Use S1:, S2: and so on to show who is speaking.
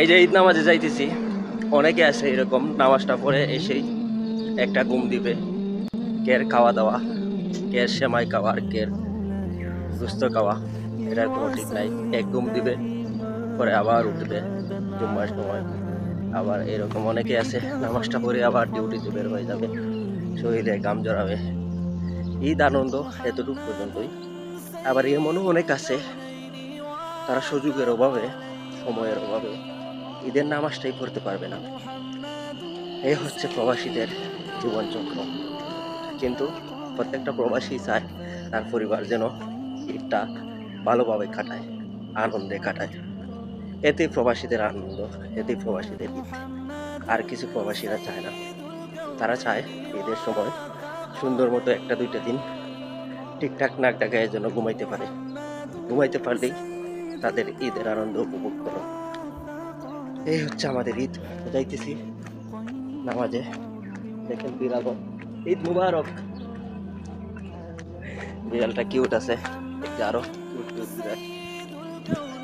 S1: এই যে ঈদ নামাজে যাইতেছি। অনেকে আছে এরকম নামাজটা পড়ে এসেই একটা ঘুম দিবে। কের খাওয়া দাওয়া, কের সেমাই খাওয়া আর কের সুস্থ খাওয়া এটার কোনো ঠিক নাই। এক ঘুম দিবে, পরে আবার উঠবে জুম্মার সময়। আবার এরকম অনেকে আছে, নামাজটা পড়ে আবার ডিউটিতে বের হয়ে যাবে, শরীরে গাম জড়াবে। ঈদ আনন্দ এতটুকু পর্যন্তই। আবার এমনও অনেক আছে, তারা সুযোগের অভাবে, সময়ের অভাবে ঈদের নামাজটাই পড়তে পারবে না। এই হচ্ছে প্রবাসীদের জীবনচক্র। কিন্তু প্রত্যেকটা প্রবাসী চায় তার পরিবার যেন ঈদটা ভালোভাবে কাটায়, আনন্দে কাটায়। এতেই প্রবাসীদের আনন্দ, এতেই প্রবাসীদের ঈদ। আর কিছু প্রবাসীরা চায় না। তারা চায় ঈদের সময় সুন্দর মতো একটা দুইটা দিন ঠিকঠাক নাক ডাকায় যেন ঘুমাইতে পারে। ঘুমাইতে পারলেই তাদের ঈদের আনন্দ উপভোগ করো। এই হচ্ছে আমাদের ঈদ। যাইতেছি নামাজে। দেখেন বিড়াল ঈদ মুবারক। বিড়ালটা কিউট আছে। আরও